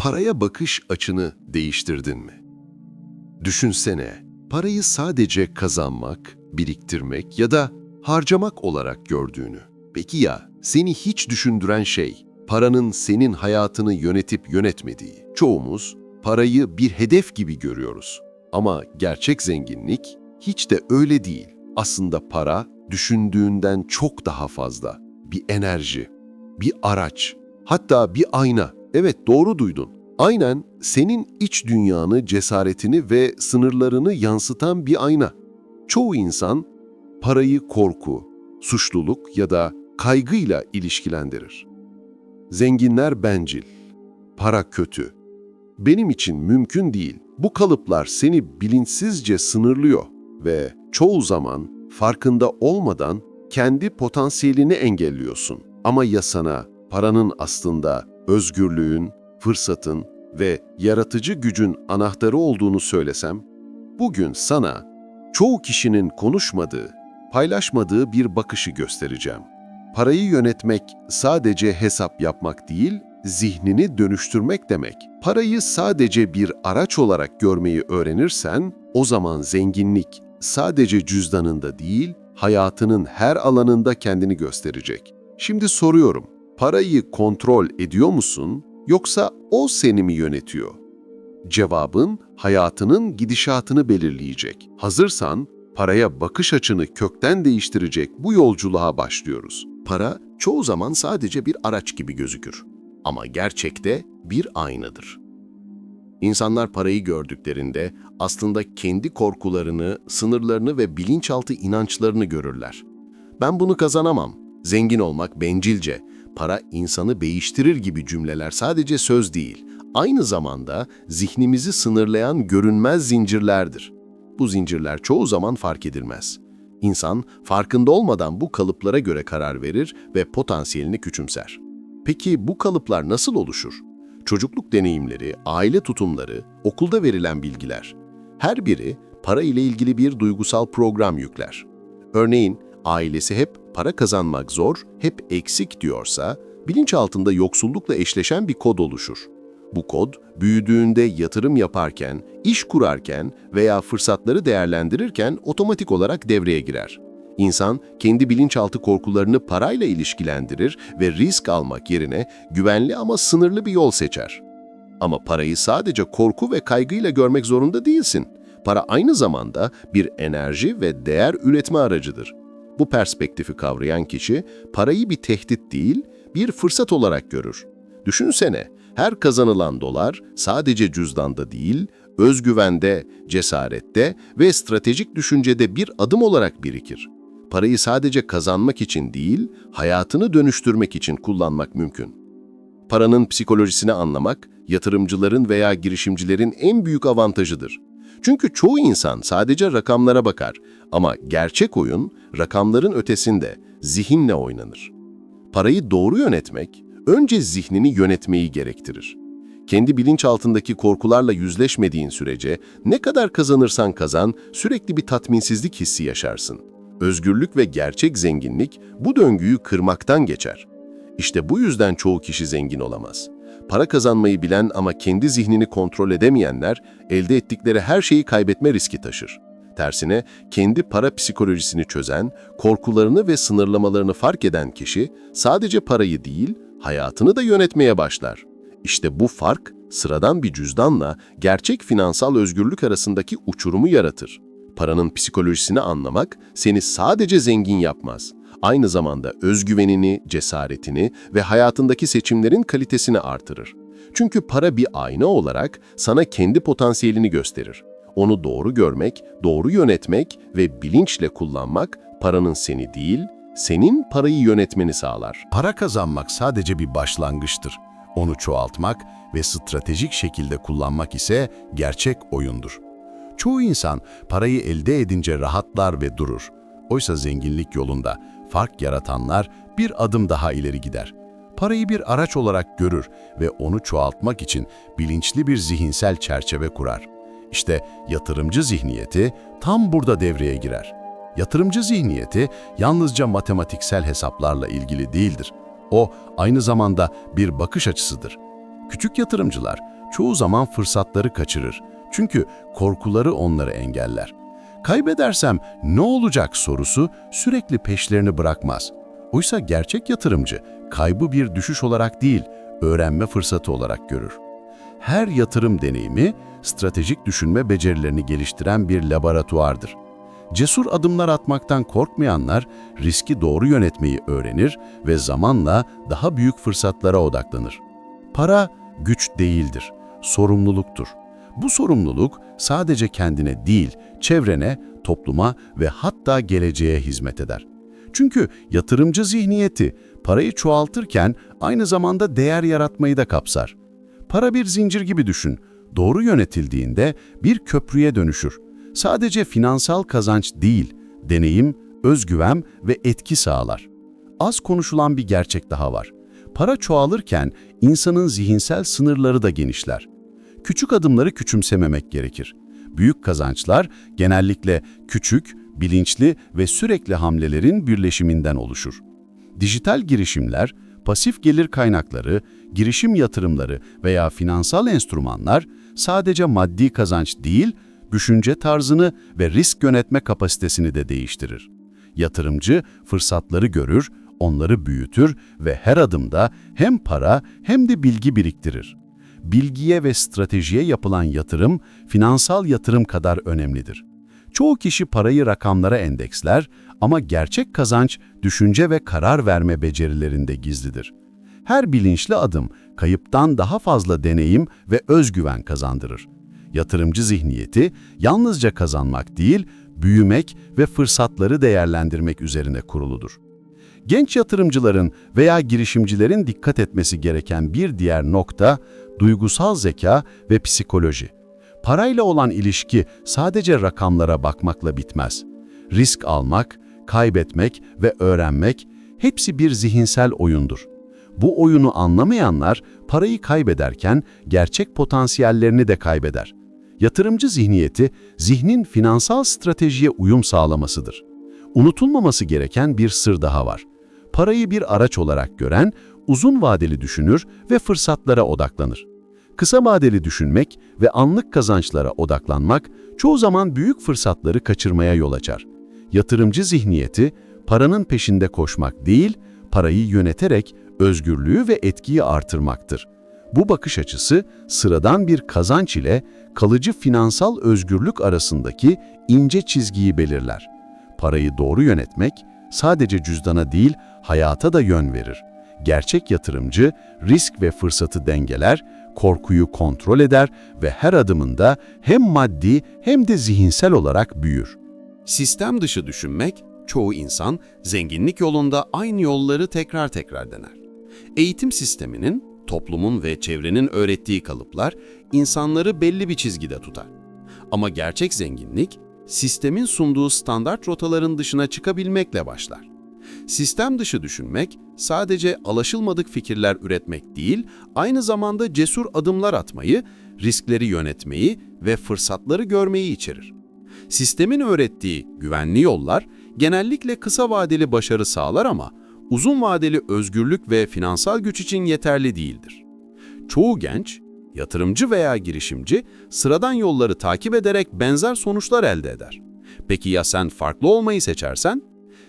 Paraya bakış açını değiştirdin mi? Düşünsene, parayı sadece kazanmak, biriktirmek ya da harcamak olarak gördüğünü. Peki ya seni hiç düşündüren şey, paranın senin hayatını yönetip yönetmediği? Çoğumuz parayı bir hedef gibi görüyoruz. Ama gerçek zenginlik hiç de öyle değil. Aslında para düşündüğünden çok daha fazla. Bir enerji, bir araç, hatta bir ayna. Evet doğru duydun. Aynen senin iç dünyanı, cesaretini ve sınırlarını yansıtan bir ayna. Çoğu insan parayı korku, suçluluk ya da kaygıyla ilişkilendirir. Zenginler bencil, para kötü. Benim için mümkün değil. Bu kalıplar seni bilinçsizce sınırlıyor ve çoğu zaman farkında olmadan kendi potansiyelini engelliyorsun. Ama ya sana paranın aslında özgürlüğün, fırsatın ve yaratıcı gücün anahtarı olduğunu söylesem? Bugün sana çoğu kişinin konuşmadığı, paylaşmadığı bir bakışı göstereceğim. Parayı yönetmek sadece hesap yapmak değil, zihnini dönüştürmek demek. Parayı sadece bir araç olarak görmeyi öğrenirsen, o zaman zenginlik sadece cüzdanında değil, hayatının her alanında kendini gösterecek. Şimdi soruyorum, parayı kontrol ediyor musun yoksa o seni mi yönetiyor? Cevabın hayatının gidişatını belirleyecek. Hazırsan paraya bakış açını kökten değiştirecek bu yolculuğa başlıyoruz. Para çoğu zaman sadece bir araç gibi gözükür. Ama gerçekte bir aynadır. İnsanlar parayı gördüklerinde aslında kendi korkularını, sınırlarını ve bilinçaltı inançlarını görürler. Ben bunu kazanamam, zengin olmak bencilce, para insanı değiştirir gibi cümleler sadece söz değil, aynı zamanda zihnimizi sınırlayan görünmez zincirlerdir. Bu zincirler çoğu zaman fark edilmez. İnsan farkında olmadan bu kalıplara göre karar verir ve potansiyelini küçümser. Peki bu kalıplar nasıl oluşur? Çocukluk deneyimleri, aile tutumları, okulda verilen bilgiler. Her biri para ile ilgili bir duygusal program yükler. Örneğin ailesi hep para kazanmak zor, hep eksik diyorsa, bilinçaltında yoksullukla eşleşen bir kod oluşur. Bu kod, büyüdüğünde yatırım yaparken, iş kurarken veya fırsatları değerlendirirken otomatik olarak devreye girer. İnsan, kendi bilinçaltı korkularını parayla ilişkilendirir ve risk almak yerine güvenli ama sınırlı bir yol seçer. Ama parayı sadece korku ve kaygıyla görmek zorunda değilsin. Para aynı zamanda bir enerji ve değer üretme aracıdır. Bu perspektifi kavrayan kişi parayı bir tehdit değil, bir fırsat olarak görür. Düşünsene, her kazanılan dolar sadece cüzdanda değil, özgüvende, cesarette ve stratejik düşüncede bir adım olarak birikir. Parayı sadece kazanmak için değil, hayatını dönüştürmek için kullanmak mümkün. Paranın psikolojisini anlamak, yatırımcıların veya girişimcilerin en büyük avantajıdır. Çünkü çoğu insan sadece rakamlara bakar ama gerçek oyun rakamların ötesinde, zihinle oynanır. Parayı doğru yönetmek, önce zihnini yönetmeyi gerektirir. Kendi bilinçaltındaki korkularla yüzleşmediğin sürece ne kadar kazanırsan kazan sürekli bir tatminsizlik hissi yaşarsın. Özgürlük ve gerçek zenginlik bu döngüyü kırmaktan geçer. İşte bu yüzden çoğu kişi zengin olamaz. Para kazanmayı bilen ama kendi zihnini kontrol edemeyenler elde ettikleri her şeyi kaybetme riski taşır. Tersine kendi para psikolojisini çözen, korkularını ve sınırlamalarını fark eden kişi sadece parayı değil, hayatını da yönetmeye başlar. İşte bu fark sıradan bir cüzdanla gerçek finansal özgürlük arasındaki uçurumu yaratır. Paranın psikolojisini anlamak seni sadece zengin yapmaz. Aynı zamanda özgüvenini, cesaretini ve hayatındaki seçimlerin kalitesini artırır. Çünkü para bir ayna olarak sana kendi potansiyelini gösterir. Onu doğru görmek, doğru yönetmek ve bilinçle kullanmak paranın seni değil, senin parayı yönetmeni sağlar. Para kazanmak sadece bir başlangıçtır. Onu çoğaltmak ve stratejik şekilde kullanmak ise gerçek oyundur. Çoğu insan parayı elde edince rahatlar ve durur. Oysa zenginlik yolunda fark yaratanlar bir adım daha ileri gider. Parayı bir araç olarak görür ve onu çoğaltmak için bilinçli bir zihinsel çerçeve kurar. İşte yatırımcı zihniyeti tam burada devreye girer. Yatırımcı zihniyeti yalnızca matematiksel hesaplarla ilgili değildir. O aynı zamanda bir bakış açısıdır. Küçük yatırımcılar çoğu zaman fırsatları kaçırır. Çünkü korkuları onları engeller. Kaybedersem ne olacak sorusu sürekli peşlerini bırakmaz. Oysa gerçek yatırımcı kaybı bir düşüş olarak değil, öğrenme fırsatı olarak görür. Her yatırım deneyimi stratejik düşünme becerilerini geliştiren bir laboratuvardır. Cesur adımlar atmaktan korkmayanlar riski doğru yönetmeyi öğrenir ve zamanla daha büyük fırsatlara odaklanır. Para güç değildir, sorumluluktur. Bu sorumluluk sadece kendine değil, çevrene, topluma ve hatta geleceğe hizmet eder. Çünkü yatırımcı zihniyeti parayı çoğaltırken aynı zamanda değer yaratmayı da kapsar. Para bir zincir gibi düşün. Doğru yönetildiğinde bir köprüye dönüşür. Sadece finansal kazanç değil, deneyim, özgüven ve etki sağlar. Az konuşulan bir gerçek daha var. Para çoğalırken insanın zihinsel sınırları da genişler. Küçük adımları küçümsememek gerekir. Büyük kazançlar genellikle küçük, bilinçli ve sürekli hamlelerin birleşiminden oluşur. Dijital girişimler, pasif gelir kaynakları, girişim yatırımları veya finansal enstrümanlar sadece maddi kazanç değil, düşünce tarzını ve risk yönetme kapasitesini de değiştirir. Yatırımcı fırsatları görür, onları büyütür ve her adımda hem para hem de bilgi biriktirir. Bilgiye ve stratejiye yapılan yatırım, finansal yatırım kadar önemlidir. Çoğu kişi parayı rakamlara endeksler ama gerçek kazanç düşünce ve karar verme becerilerinde gizlidir. Her bilinçli adım kayıptan daha fazla deneyim ve özgüven kazandırır. Yatırımcı zihniyeti yalnızca kazanmak değil, büyümek ve fırsatları değerlendirmek üzerine kuruludur. Genç yatırımcıların veya girişimcilerin dikkat etmesi gereken bir diğer nokta duygusal zeka ve psikoloji. Parayla olan ilişki sadece rakamlara bakmakla bitmez. Risk almak, kaybetmek ve öğrenmek hepsi bir zihinsel oyundur. Bu oyunu anlamayanlar parayı kaybederken gerçek potansiyellerini de kaybeder. Yatırımcı zihniyeti, zihnin finansal stratejiye uyum sağlamasıdır. Unutulmaması gereken bir sır daha var. Parayı bir araç olarak gören, uzun vadeli düşünür ve fırsatlara odaklanır. Kısa vadeli düşünmek ve anlık kazançlara odaklanmak çoğu zaman büyük fırsatları kaçırmaya yol açar. Yatırımcı zihniyeti, paranın peşinde koşmak değil, parayı yöneterek özgürlüğü ve etkiyi artırmaktır. Bu bakış açısı sıradan bir kazanç ile kalıcı finansal özgürlük arasındaki ince çizgiyi belirler. Parayı doğru yönetmek sadece cüzdana değil hayata da yön verir. Gerçek yatırımcı risk ve fırsatı dengeler, korkuyu kontrol eder ve her adımında hem maddi hem de zihinsel olarak büyür. Sistem dışı düşünmek, çoğu insan zenginlik yolunda aynı yolları tekrar tekrar dener. Eğitim sisteminin, toplumun ve çevrenin öğrettiği kalıplar insanları belli bir çizgide tutar. Ama gerçek zenginlik, sistemin sunduğu standart rotaların dışına çıkabilmekle başlar. Sistem dışı düşünmek, sadece alaşılmadık fikirler üretmek değil, aynı zamanda cesur adımlar atmayı, riskleri yönetmeyi ve fırsatları görmeyi içerir. Sistemin öğrettiği güvenli yollar genellikle kısa vadeli başarı sağlar ama uzun vadeli özgürlük ve finansal güç için yeterli değildir. Çoğu genç, yatırımcı veya girişimci sıradan yolları takip ederek benzer sonuçlar elde eder. Peki ya sen farklı olmayı seçersen?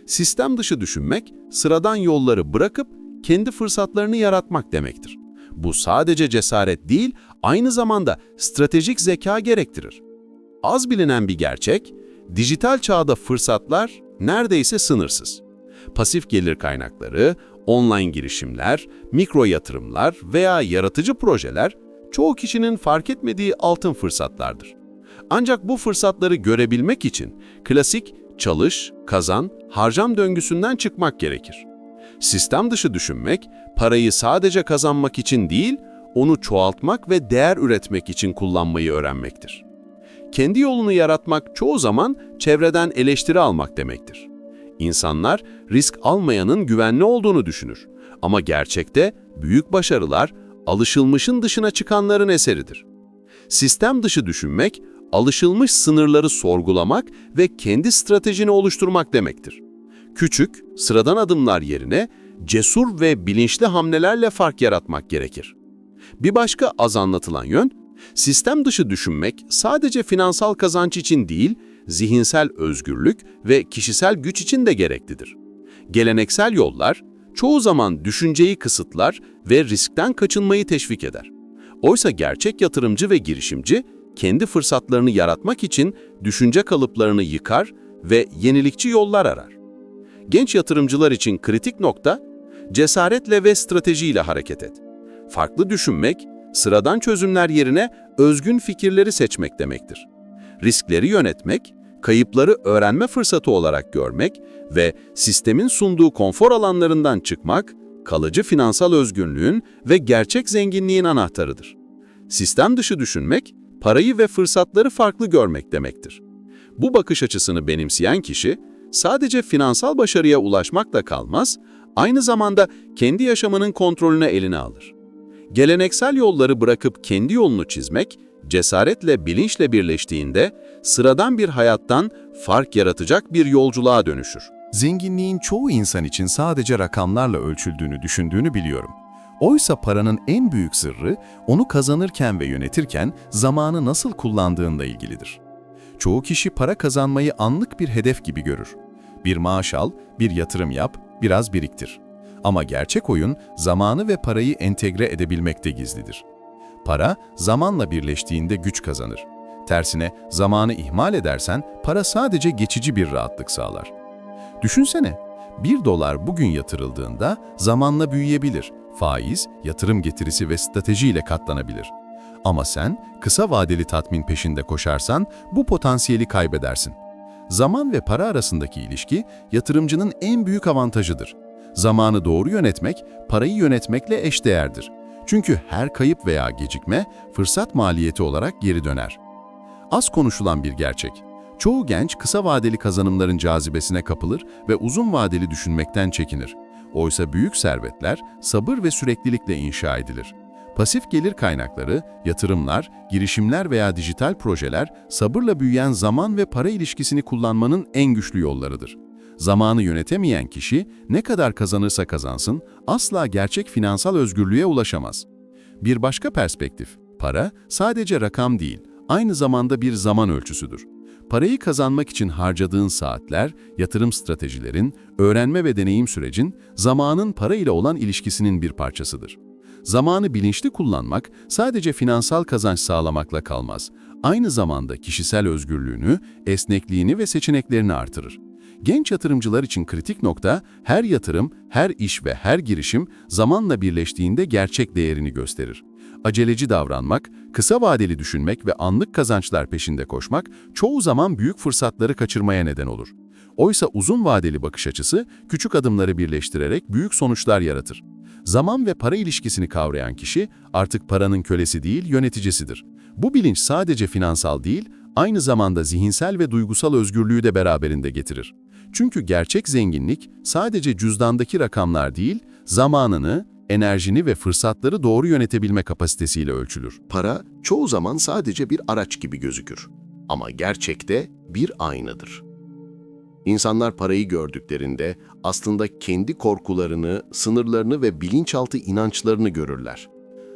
Sistem dışı düşünmek, sıradan yolları bırakıp kendi fırsatlarını yaratmak demektir. Bu sadece cesaret değil, aynı zamanda stratejik zeka gerektirir. Az bilinen bir gerçek, dijital çağda fırsatlar neredeyse sınırsız. Pasif gelir kaynakları, online girişimler, mikro yatırımlar veya yaratıcı projeler çoğu kişinin fark etmediği altın fırsatlardır. Ancak bu fırsatları görebilmek için klasik çalış, kazan, harcam döngüsünden çıkmak gerekir. Sistem dışı düşünmek, parayı sadece kazanmak için değil, onu çoğaltmak ve değer üretmek için kullanmayı öğrenmektir. Kendi yolunu yaratmak çoğu zaman çevreden eleştiri almak demektir. İnsanlar risk almayanın güvenli olduğunu düşünür. Ama gerçekte büyük başarılar alışılmışın dışına çıkanların eseridir. Sistem dışı düşünmek, alışılmış sınırları sorgulamak ve kendi stratejini oluşturmak demektir. Küçük, sıradan adımlar yerine cesur ve bilinçli hamlelerle fark yaratmak gerekir. Bir başka az anlatılan yön, sistem dışı düşünmek sadece finansal kazanç için değil, zihinsel özgürlük ve kişisel güç için de gereklidir. Geleneksel yollar çoğu zaman düşünceyi kısıtlar ve riskten kaçınmayı teşvik eder. Oysa gerçek yatırımcı ve girişimci kendi fırsatlarını yaratmak için düşünce kalıplarını yıkar ve yenilikçi yollar arar. Genç yatırımcılar için kritik nokta, cesaretle ve stratejiyle hareket et. Farklı düşünmek, sıradan çözümler yerine özgün fikirleri seçmek demektir. Riskleri yönetmek, kayıpları öğrenme fırsatı olarak görmek ve sistemin sunduğu konfor alanlarından çıkmak, kalıcı finansal özgünlüğün ve gerçek zenginliğin anahtarıdır. Sistem dışı düşünmek, parayı ve fırsatları farklı görmek demektir. Bu bakış açısını benimseyen kişi, sadece finansal başarıya ulaşmakla kalmaz, aynı zamanda kendi yaşamının kontrolünü eline alır. Geleneksel yolları bırakıp kendi yolunu çizmek, cesaretle bilinçle birleştiğinde sıradan bir hayattan fark yaratacak bir yolculuğa dönüşür. Zenginliğin çoğu insan için sadece rakamlarla ölçüldüğünü düşündüğünü biliyorum. Oysa paranın en büyük sırrı onu kazanırken ve yönetirken zamanı nasıl kullandığınla ilgilidir. Çoğu kişi para kazanmayı anlık bir hedef gibi görür. Bir maaş al, bir yatırım yap, biraz biriktir. Ama gerçek oyun zamanı ve parayı entegre edebilmekte gizlidir. Para zamanla birleştiğinde güç kazanır. Tersine zamanı ihmal edersen para sadece geçici bir rahatlık sağlar. Düşünsene, 1 dolar bugün yatırıldığında zamanla büyüyebilir. Faiz, yatırım getirisi ve stratejiyle katlanabilir. Ama sen kısa vadeli tatmin peşinde koşarsan bu potansiyeli kaybedersin. Zaman ve para arasındaki ilişki yatırımcının en büyük avantajıdır. Zamanı doğru yönetmek, parayı yönetmekle eşdeğerdir. Çünkü her kayıp veya gecikme fırsat maliyeti olarak geri döner. Az konuşulan bir gerçek. Çoğu genç kısa vadeli kazanımların cazibesine kapılır ve uzun vadeli düşünmekten çekinir. Oysa büyük servetler sabır ve süreklilikle inşa edilir. Pasif gelir kaynakları, yatırımlar, girişimler veya dijital projeler sabırla büyüyen zaman ve para ilişkisini kullanmanın en güçlü yollarıdır. Zamanı yönetemeyen kişi ne kadar kazanırsa kazansın asla gerçek finansal özgürlüğe ulaşamaz. Bir başka perspektif, para sadece rakam değil, aynı zamanda bir zaman ölçüsüdür. Parayı kazanmak için harcadığın saatler, yatırım stratejilerin, öğrenme ve deneyim sürecin, zamanın para ile olan ilişkisinin bir parçasıdır. Zamanı bilinçli kullanmak sadece finansal kazanç sağlamakla kalmaz. Aynı zamanda kişisel özgürlüğünü, esnekliğini ve seçeneklerini artırır. Genç yatırımcılar için kritik nokta, her yatırım, her iş ve her girişim zamanla birleştiğinde gerçek değerini gösterir. Aceleci davranmak, kısa vadeli düşünmek ve anlık kazançlar peşinde koşmak çoğu zaman büyük fırsatları kaçırmaya neden olur. Oysa uzun vadeli bakış açısı küçük adımları birleştirerek büyük sonuçlar yaratır. Zaman ve para ilişkisini kavrayan kişi artık paranın kölesi değil yöneticisidir. Bu bilinç sadece finansal değil, aynı zamanda zihinsel ve duygusal özgürlüğü de beraberinde getirir. Çünkü gerçek zenginlik sadece cüzdandaki rakamlar değil, zamanını, enerjini ve fırsatları doğru yönetebilme kapasitesiyle ölçülür. Para çoğu zaman sadece bir araç gibi gözükür. Ama gerçekte bir aynadır. İnsanlar parayı gördüklerinde aslında kendi korkularını, sınırlarını ve bilinçaltı inançlarını görürler.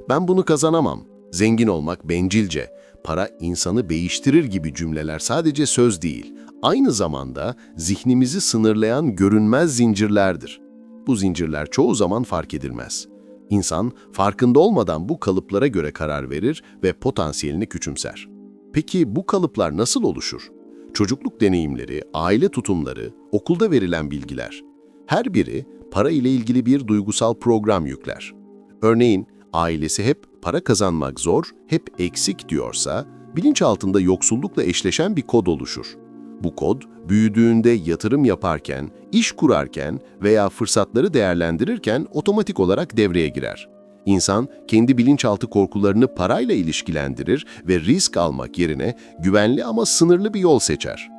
Ben bunu kazanamam, zengin olmak bencilce, para insanı değiştirir gibi cümleler sadece söz değil, aynı zamanda zihnimizi sınırlayan görünmez zincirlerdir. Bu zincirler çoğu zaman fark edilmez. İnsan farkında olmadan bu kalıplara göre karar verir ve potansiyelini küçümser. Peki bu kalıplar nasıl oluşur? Çocukluk deneyimleri, aile tutumları, okulda verilen bilgiler. Her biri para ile ilgili bir duygusal program yükler. Örneğin ailesi hep para kazanmak zor, hep eksik diyorsa, bilinçaltında yoksullukla eşleşen bir kod oluşur. Bu kod, büyüdüğünde yatırım yaparken, iş kurarken veya fırsatları değerlendirirken otomatik olarak devreye girer. İnsan kendi bilinçaltı korkularını parayla ilişkilendirir ve risk almak yerine güvenli ama sınırlı bir yol seçer.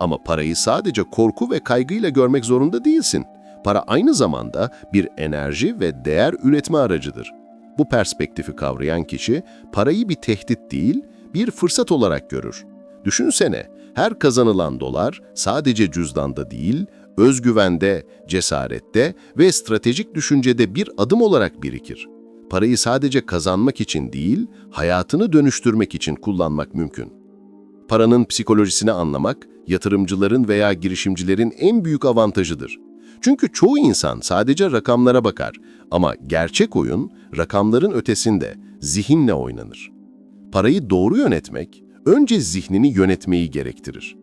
Ama parayı sadece korku ve kaygıyla görmek zorunda değilsin. Para aynı zamanda bir enerji ve değer üretme aracıdır. Bu perspektifi kavrayan kişi parayı bir tehdit değil, bir fırsat olarak görür. Düşünsene, her kazanılan dolar sadece cüzdanda değil, özgüvende, cesarette ve stratejik düşüncede bir adım olarak birikir. parayı sadece kazanmak için değil, hayatını dönüştürmek için kullanmak mümkün. Paranın psikolojisini anlamak, yatırımcıların veya girişimcilerin en büyük avantajıdır. Çünkü çoğu insan sadece rakamlara bakar ama gerçek oyun rakamların ötesinde, zihinle oynanır. Parayı doğru yönetmek, önce zihnini yönetmeyi gerektirir.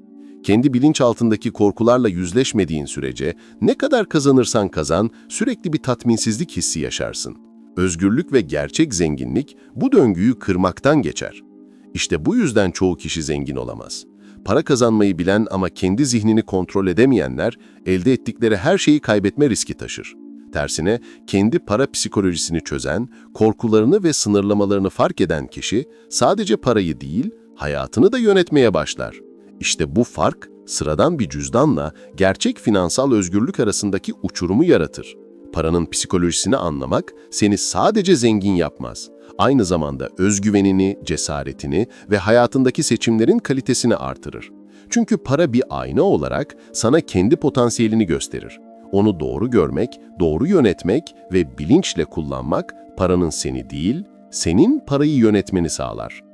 Kendi bilinçaltındaki korkularla yüzleşmediğin sürece ne kadar kazanırsan kazan sürekli bir tatminsizlik hissi yaşarsın. Özgürlük ve gerçek zenginlik bu döngüyü kırmaktan geçer. İşte bu yüzden çoğu kişi zengin olamaz. Para kazanmayı bilen ama kendi zihnini kontrol edemeyenler elde ettikleri her şeyi kaybetme riski taşır. Tersine kendi para psikolojisini çözen, korkularını ve sınırlamalarını fark eden kişi sadece parayı değil, hayatını da yönetmeye başlar. İşte bu fark sıradan bir cüzdanla gerçek finansal özgürlük arasındaki uçurumu yaratır. Paranın psikolojisini anlamak seni sadece zengin yapmaz. Aynı zamanda özgüvenini, cesaretini ve hayatındaki seçimlerin kalitesini artırır. Çünkü para bir ayna olarak sana kendi potansiyelini gösterir. Onu doğru görmek, doğru yönetmek ve bilinçle kullanmak paranın seni değil, senin parayı yönetmeni sağlar.